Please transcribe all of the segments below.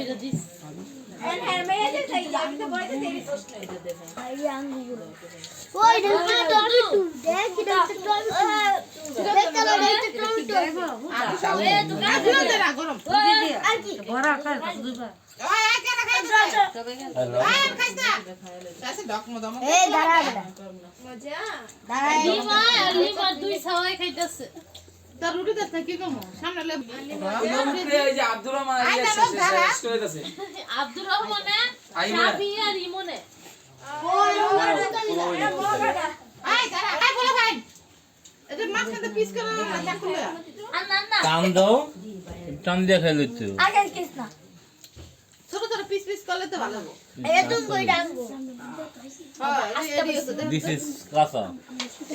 করে দিস দাঁড়া দাঁড়া। দুই সবাই খাইতেছে। তার রুটি দেখতে কি কমো সামনে লে আব্দুর রহমান। আব্দুর রহমানে। সাবি আর ইমনে। না টান দাও টান দিয়ে খেলে তো ছোট ছোট পিস পিস করলে তো ভালো হ্যাঁ দিস ইজ কাঁচা। এই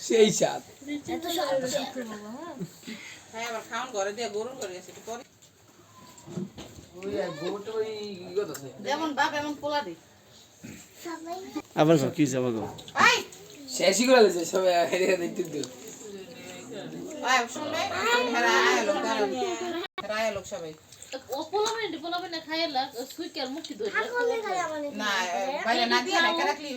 সেই সাত হ্যাঁ খাওন করে দিয়ে গরুর করে। যেমন বাপ এমন পোলা দি আবার কি যাব গো শেষই করে দিয়েছে সবাই দেখতে তো শুনবে হেরা আয় লোক সবাই। পোলাবেন পোলাবেন খাইলা সুইকার মুখি ধরে না বাইরে না দিয়ে রাখলি।